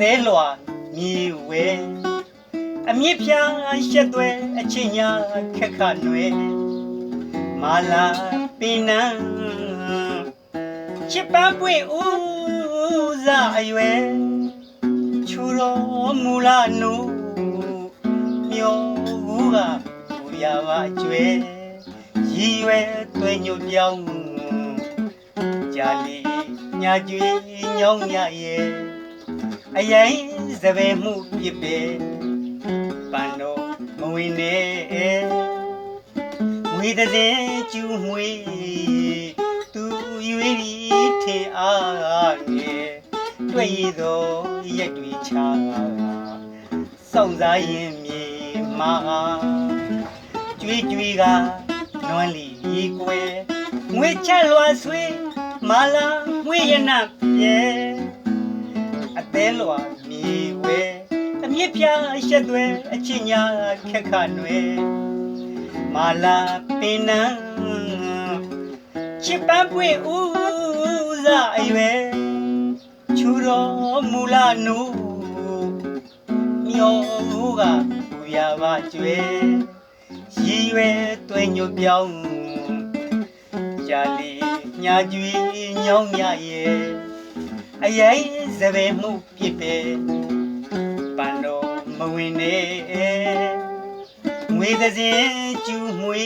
သေးလွာမြေဝဲအမြင့်ဖြာရှက်သွဲအချင်းညာခက်ခနွယ်မာလာပင်နံချစ်ပန်းပွင့်ဦးစားအရွယ်ချူတော်မူလာနုမျောဦးကဘူရပါကျွဲရည်ရွယ်သွေးညိုပြောင်းကြာလီညာကျွေးညောင်းရရဲ့ အရင်စပယ်မှုပြစ်ပေပန်တော့မဝင်နဲ့ငွေတဲ့ကျူးမွေသူရွေးပြီးထင်အားငယ်တွေ့ရသောရက်တွေချာစောင့်စားရင်မြေမာကျွေးကျွေးကနွမ်းလီရီကွယ်ငွေချက်လွာဆွေးမာလာငွေရနပြဲ အသေးလွာမြေဝဲအမြင့်ပြရှက်သွဲအချင်းညာခက်ခနွယ်မာလာပင်နံချစ်ပန်းပွင့်ဦးစားအရွယ်ချူတော်မူလာနုမျောဦးကဘူရပါကျွဲရည်ရွယ်တွင်ညိုပြောင်းကြာလီညာကျွေးညောင်းရရဲ့ အရင်စပယ်မှုပြစ်ပဲပန်တော်မဝင်နဲ့ငွေသစဉ်ကျူးမွေ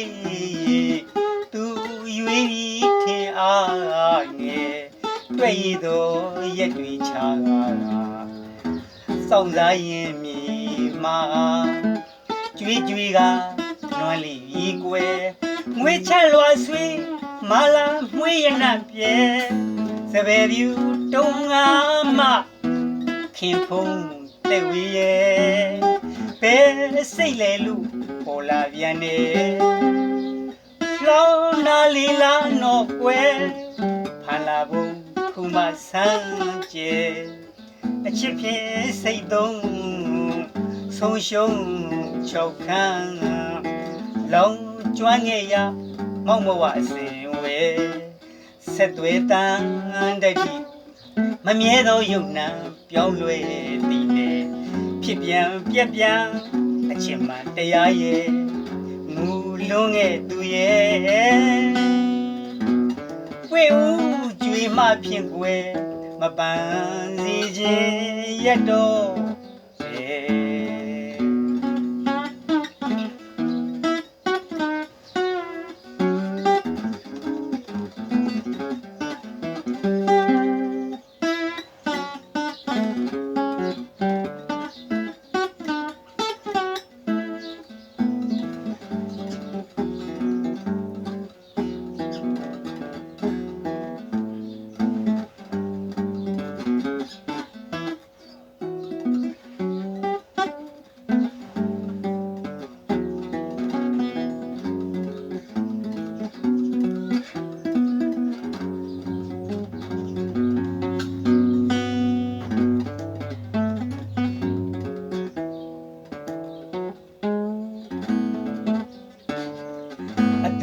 သူရွေးပြီးထင်အားငယ်တွေ့ရသောရက်တွေချာကားစောင့်စားရင်မြေမာကျွေးကျွေးကနွမ်းလီကြီးကွယ်ငွေချက်လွာဆွေးမာလာမွေးရနပြဲစပယ်ပြူ တုံးငါမခင်ဖုံးတဲ့ဝေးရဲ့ဘယ်စိတ်လဲလူပေါ်လာပြန်နေလောင်းနာလီလာနော်ကွယ်ဖန်လာဘူးခုမဆန်းကျဲအချစ်ဖြင့်စိတ်သုံးဆုံးရှုံးချောက်ခန်းလောင်းကျွမ်းငယ်ရမောက်မဝအစဉ်ဝဲဆက်သွေးတန်းတတိ မမြဲသောယုံနာပြောင်းလဲသည်နေဖြစ်ပြန်ပြက်ပြန်အချစ်မှတရားရဲ့မူလွန်ခဲ့သူရဲ့ဝေဦးကြွေမှဖြင့်ကွယ်မပန်းစီခြင်းရတော့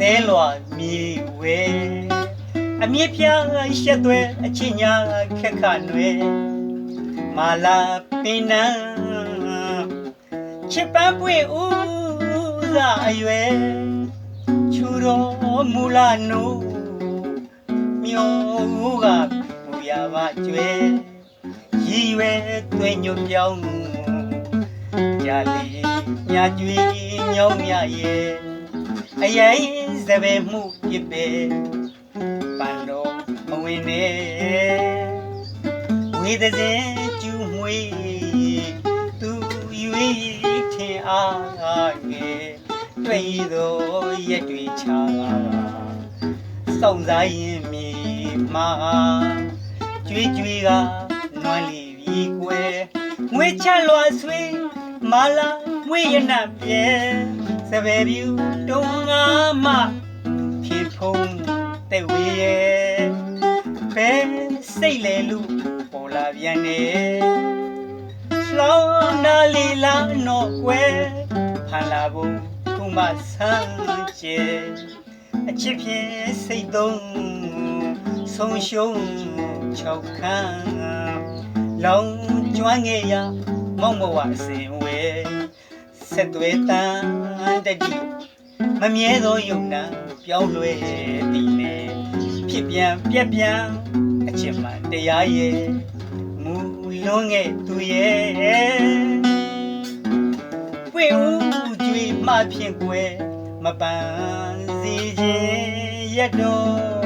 အသေးလွာမြေဝဲအမြင့်ပြရှက်သွဲအချင်းညာခက်ခနွယ်မာလာပင်နံချစ်ပန်းပွင့်ဦးစားအရွယ်ချူတော်မူလာနုမျောဦးကဘူရပါကျွဲရည်ရွယ်သွေးညိုပြောင်းကြာလီညာကျွေးညောင်းမြရဲ့ အရင်စပယ်မှုပြစ်ပဲပန်တော်မဝင်နဲ့ဝေဒဇင်ကျူးမွေသူရွေးထင်အားငယ်တွေ့ရသောရက်တွေချာစောင့်စားရင်မြေမာကျွေးကျွေးကနွမ်းလီပြီးကွယ်ငွေချက်လွာဆွေးမာလာမွေရနပြဲ စပယ်ပြူတုံးငါမဖြေဖုံးတဲ့ဝေးရဲ့ဘယ်စိတ်လဲလူပေါ်လာပြန်နေလောင်းနာလီလာနော်ကွယ်ဖန်လာဘူးခုမဆန်းကျဲအချစ်ဖြင့်စိတ်သုံးဆုံးရှုံးချောက်ခန်းလောင်ကျွမ်းငယ်ရမောက်မဝအစင်ဝဲ ဆက်သွဲတန်တတိမမြဲသောယုံနာပြောင်းလဲတည်နေဖြစ်ပြန်ပြက်ပြန်အချစ်မှတရားရဲ့မူလွန်းငယ်သူရဲ့ပွင့်ဦးကျွေးမှဖြင့်ကွယ်မပန်းစီခြင်းရတော့